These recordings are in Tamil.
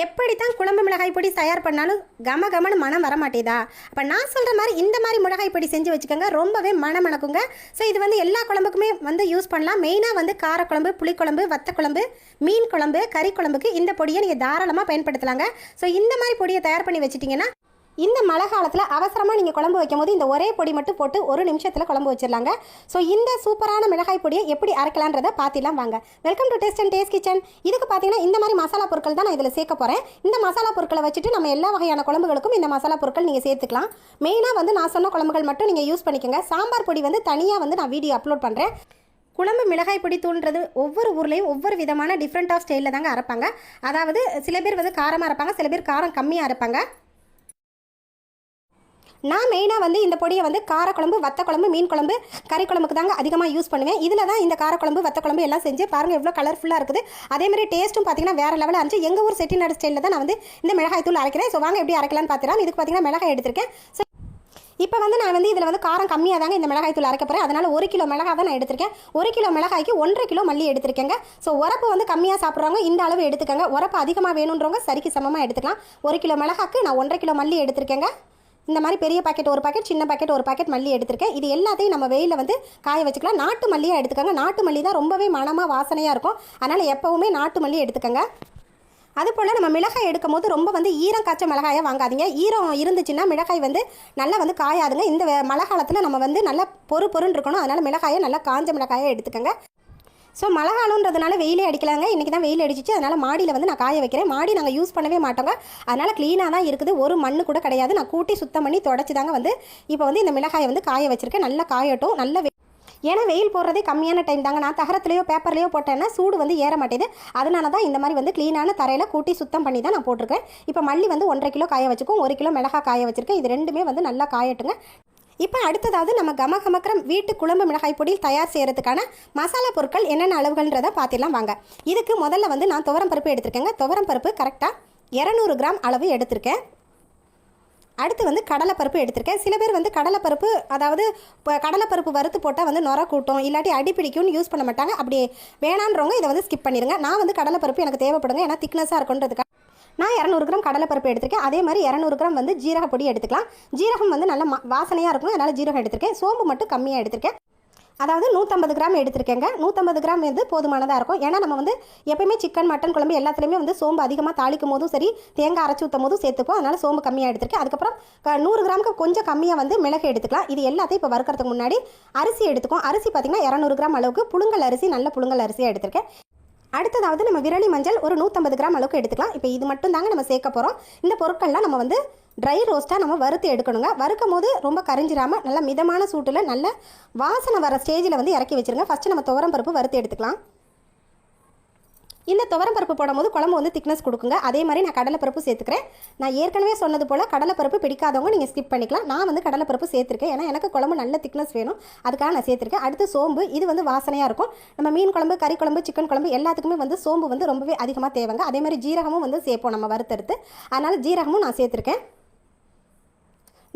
எப்படி தான் குழம்பு மிளகாய் பொடி தயார் பண்ணாலும் கம கமன்னு மனம் வர மாட்டேதா அப்போ நான் சொல்கிற மாதிரி இந்த மாதிரி மிளகாய் பொடி செஞ்சு வச்சுக்கோங்க. ரொம்பவே மனம் மணக்குங்க ஸோ இது வந்து எல்லா குழம்புக்குமே வந்து யூஸ் பண்ணலாம். மெயினாக வந்து காரக்குழம்பு புளிக்குழம்பு வத்த குழம்பு மீன் குழம்பு கறி குழம்புக்கு இந்த பொடியை நீங்கள் தாராளமாக பயன்படுத்தலாங்க. ஸோ இந்த மாதிரி பொடியை தயார் பண்ணி வச்சிட்டிங்கன்னா இந்த மழை காலத்தில் அவசரமாக நீங்கள் குழம்பு வைக்கும் போது இந்த ஒரே பொடி மட்டும் போட்டு ஒரு நிமிஷத்தில் குழம்பு வச்சிடலாங்க. ஸோ இந்த சூப்பரான மிளகாய் பொடியை எப்படி அரைக்கலான்றதை பார்த்திலாம் வாங்க. Welcome to taste and taste kitchen இதுக்கு பார்த்தீங்கன்னா இந்த மாதிரி மசாலா பொருட்கள் தான் நான் இதில் சேர்க்க போகிறேன் இந்த மசாலா பொருட்களை வச்சுட்டு நம்ம எல்லா வகையான குழம்புகளுக்கும் இந்த மசாலா பொருட்கள் நீங்கள் சேர்த்துக்கலாம். மெயினாக வந்து நான் சொன்ன குழம்புகள் மட்டும் நீங்கள் யூஸ் பண்ணிக்கோங்க. சாம்பார் பொடி வந்து தனியாக வந்து நான் வீடியோ அப்லோட் பண்ணுறேன் குழம்பு மிளகாய் பொடி தூண்டுறது ஒவ்வொரு ஊர்லேயும் ஒவ்வொரு விதமான டிஃப்ரெண்ட் ஆஃப் ஸ்டைலில் தாங்க அரைப்பாங்க. அதாவது சில பேர் வந்து காரமாக அரைப்பாங்க சில பேர் காரம் கம்மியாக அரைப்பாங்க. நான் மெயினாக வந்து இந்த பொடியை வந்து காரக்குழம்பு வத்தக்குழம்பு மீன் குழம்பு கறி குழம்புக்கு தாங்க அதிகமாக யூஸ் பண்ணுவேன். இதில் தான் இந்த காரக்குழம்பு வத்தக்குழம்பு எல்லாம் செஞ்சு பாருங்கள் எவ்வளோ கலர்ஃபுல்லாக இருக்குது. அதேமாதிரி டேஸ்ட்டும் பார்த்தீங்கன்னா வேறு லெவலில் இருந்துச்சு. எங்கள் ஊர் செட்டிநாடு ஸ்டைலில் தான் நான் வந்து இந்த மிளகாய் தூள் அரைக்கிறேன். ஸோ வாங்க எப்படி அரைக்கலாம்னு பார்த்துக்கலாம் இதுக்கு பார்த்தீங்கன்னா மிளகாய் எடுத்திருக்கேன். ஸோ இப்போ வந்து நான் வந்து இதில் வந்து காரம் கம்மியாக தாங்க இந்த மிளகாய் தூள் அரைக்க போகிறேன் அதனால் ஒரு கிலோ மிளகாய் தான் நான் எடுத்திருக்கேன். ஒரு கிலோ மிளகாய்க்கு ஒன்றரை கிலோ மல்லி எடுத்திருக்கேங்க. ஸோ உரப்பு வந்து கம்மியாக சாப்பிட்றவங்க இந்த அளவு எடுத்துக்கங்க. உரப்பு அதிகமாக வேணுன்றவங்க சரிக்கு சமமாக எடுத்துக்கலாம். ஒரு கிலோ மிளகாய்க்கு நான் ஒன்றரை கிலோ மல்லி எடுத்திருக்கேங்க. இந்த மாதிரி பெரிய பாக்கெட் ஒரு பாக்கெட் சின்ன பாக்கெட் ஒரு பாக்கெட் மல்லி எடுத்திருக்கேன். இது எல்லாத்தையும் நம்ம வெயிலில் வந்து காய வச்சுக்கலாம். நாட்டு மல்லியாக எடுத்துக்கோங்க. நாட்டு மல்லி தான் ரொம்பவே மனமாக வாசனையாக இருக்கும். அதனால் எப்போவுமே நாட்டு மல்லி எடுத்துக்கோங்க. அதுபோல் நம்ம மிளகாய் எடுக்கும் போது ரொம்ப வந்து ஈரம் காய்ச்ச மிளகாயை வாங்காதீங்க. ஈரம் இருந்துச்சுன்னா மிளகாய் வந்து நல்லா வந்து காயாதுங்க. இந்த மழை காலத்தில் நம்ம வந்து நல்லா பொறு பொருன்னு இருக்கணும். அதனால் மிளகாயை நல்லா காஞ்ச மிளகாயை எடுத்துக்கோங்க. ஸோ மழை காலம்ன்றதுனால வெயிலே அடிக்கலாங்க. இன்றைக்கி தான் வெயில் அடிச்சிச்சு. அதனால் மாடியில் வந்து நான் காய வைக்கிறேன். மாடி நாங்கள் யூஸ் பண்ணவே மாட்டோங்க. அதனால் க்ளீனாக தான் இருக்குது. ஒரு மண்ணு கூட கிடையாது. நான் கூட்டி சுத்தம் பண்ணி தொடச்சி தாங்க வந்து இப்போ வந்து இந்த மிளகாயை வந்து காய வச்சுருக்கேன். நல்லா காயட்டும். நல்ல வெ- ஏன்னா வெயில் போடுறதே கம்மியான டைம் தாங்க. நான் தகரத்துலையோ பேப்பர்லையோ போட்டேன்னா சூடு வந்து ஏற மாட்டேது. அதனால தான் இந்த மாதிரி வந்து க்ளீனான தரையில் கூட்டி சுத்தம் பண்ணி தான் நான் போட்டிருக்கேன். இப்போ மல்லி வந்து ஒன்றரை கிலோ காய வச்சுக்கும் ஒரு கிலோ மிளகாய் காய வச்சுருக்கேன். இது ரெண்டுமே வந்து நல்லா காயட்டுங்க. இப்போ அடுத்ததாவது நம்ம கம கமக்கிற வீட்டு குழம்பு மிளகாய் பொடியில் தயார் செய்கிறதுக்கான மசாலா பொருட்கள் என்னென்ன அளவுகள்ன்றதை பார்த்திடலாம் வாங்க. இதுக்கு முதல்ல வந்து நான் துவரம் பருப்பு எடுத்திருக்கேங்க. துவரம் பருப்பு கரெக்டாக இரநூறு கிராம் அளவு எடுத்திருக்கேன். அடுத்து வந்து கடலைப்பருப்பு எடுத்திருக்கேன். சில பேர் வந்து கடலைப்பருப்பு அதாவது இப்போ கடலைப்பருப்பு வறுத்து போட்டால் வந்து நொர கூட்டும் இல்லாட்டி அடி பிடிக்கும்னு யூஸ் பண்ண மாட்டாங்க. அப்படி வேணான்றவங்க இதை வந்து ஸ்கிப் பண்ணிடுங்க நான் வந்து கடலைப்பருப்பு எனக்கு தேவைப்படுங்க. ஏன்னா திக்னஸாக இருக்குன்றதுக்காக நான் இரநூறு கிராம் கடலைப்பருப்பு எடுத்திருக்கேன். அதே மாதிரி இரநூறு கிராம் வந்து ஜீரக பொடி எடுத்துக்கலாம். ஜீரகம் வந்து நல்ல வாசனையாக இருக்கும். அதனால் ஜீரகம் எடுத்திருக்கேன். சோம்பு மட்டும் கம்மியாக எடுத்திருக்கேன். அதாவது நூற்றம்பது கிராம் எடுத்திருக்கேங்க. நூற்றம்பது கிராம் வந்து போதுமானதாக இருக்கும். ஏன்னா நம்ம வந்து எப்பயுமே சிக்கன் மட்டன் குழம்பு எல்லாத்துலேயுமே வந்து சோம்பு அதிகமாக தாளிக்கும் போதும் சரி தேங்காய் அரைச்சி ஊற்றும் போதும் சேர்த்துப்போம். அதனால் சோம்பு கம்மியாக எடுத்திருக்கேன். அதுக்கப்புறம் நூறு கிராமுக்கு கொஞ்சம் கம்மியாக வந்து மிளகு எடுத்துக்கலாம். இது எல்லாத்தையும் இப்போ வறுக்கிறதுக்கு முன்னாடி அரிசி எடுத்துக்கும் அரிசி பார்த்திங்கன்னா இரநூறு கிராம் அளவுக்கு புழுங்கல் அரிசி நல்ல புழுங்கல் அரிசியாக எடுத்திருக்கேன். அடுத்ததாவது நம்ம விரலி மஞ்சள் ஒரு நூற்றம்பது கிராம் அளவுக்கு எடுத்துக்கலாம். இப்போ இது மட்டும் தாங்க நம்ம சேர்க்க போகிறோம் இந்த பொருட்கள்லாம் நம்ம வந்து ட்ரை ரோஸ்ட்டாக நம்ம வறுத்து எடுக்கணுங்க. வறுக்கும் போது ரொம்ப கரிஞ்சிராமல் நல்ல மிதமான சூட்டில் நல்ல வாசனை வர ஸ்டேஜில் வந்து இறக்கி வச்சிருங்க. ஃபஸ்ட்டு நம்ம துவரம் பருப்பு வறுத்து எடுத்துக்கலாம். இந்த துவரம் பருப்பு போடும்போது குழம்பு வந்து திக்னஸ் கொடுக்குங்க. அதே மாதிரி நான் கடலைப்பருப்பு சேர்த்துக்கிறேன். நான் ஏற்கனவே சொன்னது போல் கடலைப்பருப்பு பிடிக்காதவங்க நீங்கள் ஸ்கிப் பண்ணிக்கலாம். நான் வந்து கடலைப்பருப்பு சேர்த்துருக்கேன். ஏன்னா எனக்கு குழம்பு நல்ல திக்னஸ் வேணும். அதுக்காக நான் சேர்த்துருக்கேன். அடுத்து சோம்பு இது வந்து வாசனையாக இருக்கும். நம்ம மீன் குழம்பு கறி குழம்பு சிக்கன் குழம்பு எல்லாத்துக்குமே வந்து சோம்பு வந்து ரொம்பவே அதிகமாக தேவைங்க. அதே மாதிரி ஜீரகமும் வந்து சேர்ப்போம் நம்ம வறுத்தெடுத்து அதனால் ஜீரகமும் நான் சேர்த்துருக்கேன்.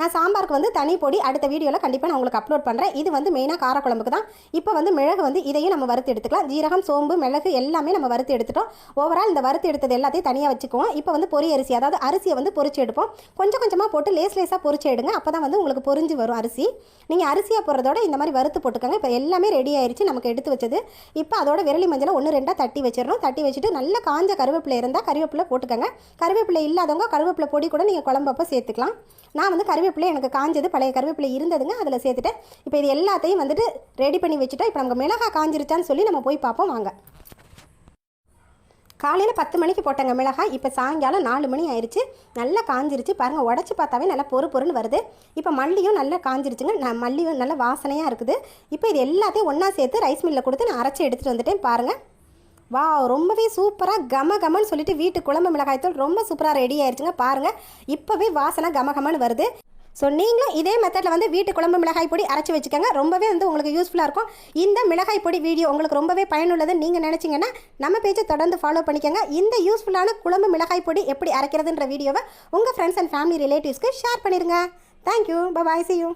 நான் சாம்பாருக்கு வந்து தனி பொடி அடுத்த வீடியோவில் கண்டிப்பாக நான் உங்களுக்கு அப்லோட் பண்ணுறேன் இது வந்து மெயினாக காரக்குழம்புக்கு தான். இப்போ வந்து மிளகு வந்து இதையும் நம்ம வறுத்து எடுத்துக்கலாம். ஜீரகம் சோம்பு மிளகு எல்லாமே நம்ம வறுத்து எடுத்துட்டோம். ஓவரால் இந்த வறுத்து எடுத்தது எல்லாத்தையும் தனியாக வச்சுக்குவோம். இப்போ வந்து பொரி அரிசி அதாவது அரிசியை வந்து பொறிச்சு எடுப்போம். கொஞ்சம் கொஞ்சமாக போட்டு லேஸ் லேஸாக பொறிச்சு எடுங்க. அப்போ தான் வந்து உங்களுக்கு பொறிஞ்சு வரும் அரிசி. நீங்கள் அரிசியாக போடுறதோட இந்த மாதிரி வறுத்து போட்டுக்கோங்க. இப்போ எல்லாமே ரெடி ஆயிடுச்சு நமக்கு எடுத்து வச்சது. இப்போ அதோட விரலி மஞ்சளை ஒன்று ரெண்டாக தட்டி வச்சிடணும். தட்டி வச்சுட்டு நல்ல காஞ்ச கருவேப்பிலை இருந்தால் கருவேப்பிலை போட்டுக்கோங்க. கருவேப்பிலை இல்லாதவங்க கருவேப்பிலை பொடி கூட நீங்கள் குழம்பப்போ சேர்த்துக்கலாம். நான் வந்து கருவேப்பிலை எனக்கு காஞ்சது பழைய கருவேப்பிலை இருந்ததுங்க அதில் சேர்த்துட்டேன் இப்போ இது எல்லாத்தையும் வந்துட்டு ரெடி பண்ணி வச்சுட்டா இப்போ நமக்கு மிளகா காஞ்சிருச்சான்னு சொல்லி நம்ம போய் பார்ப்போம் வாங்க. காலையில் பத்து மணிக்கு போட்டங்க மிளகாய் இப்போ சாயங்காலம் நாலு மணி ஆயிடுச்சு நல்லா காஞ்சிருச்சு பாருங்கள் உடச்சி பார்த்தாவே நல்லா பொறு பொறுன்னு வருது. இப்போ மல்லியும் நல்லா காஞ்சிருச்சுங்க நான் மல்லியும் நல்லா வாசனையாக இருக்குது. இப்போ இது எல்லாத்தையும் ஒன்றா சேர்த்து ரைஸ் மில்லில் கொடுத்து நான் அரைச்சி எடுத்துகிட்டு வந்துட்டேன் பாருங்கள் வா ரொம்பவே சூப்பராக கம கமன்னு சொல்லிட்டு வீட்டு குழம்பு மிளகாய்த்தூள் ரொம்ப சூப்பராக ரெடி ஆயிடுச்சுங்க பாருங்கள் இப்போவே வாசனை கம கமன்னு வருது. ஸோ நீங்களும் இதே மெத்தடில் வந்து வீட்டு குழம்பு மிளகாய் பொடி அரைச்சி வச்சுக்கோங்க. ரொம்பவே வந்து உங்களுக்கு யூஸ்ஃபுல்லாக இருக்கும். இந்த மிளகாய் பொடி வீடியோ உங்களுக்கு ரொம்பவே பயனுள்ளதுன்னு நீங்கள் நினச்சிங்கன்னா நம்ம பேஜை தொடர்ந்து ஃபாலோ பண்ணிக்கோங்க. இந்த யூஸ்ஃபுல்லான குழம்பு மிளகாய் பொடி எப்படி அரைக்கிறதுன்ற வீடியோவை உங்கள் ஃப்ரெண்ட்ஸ் அண்ட் ஃபேமிலி ரிலேட்டிவ்ஸ்க்கு ஷேர் பண்ணிடுங்க thank you bye see you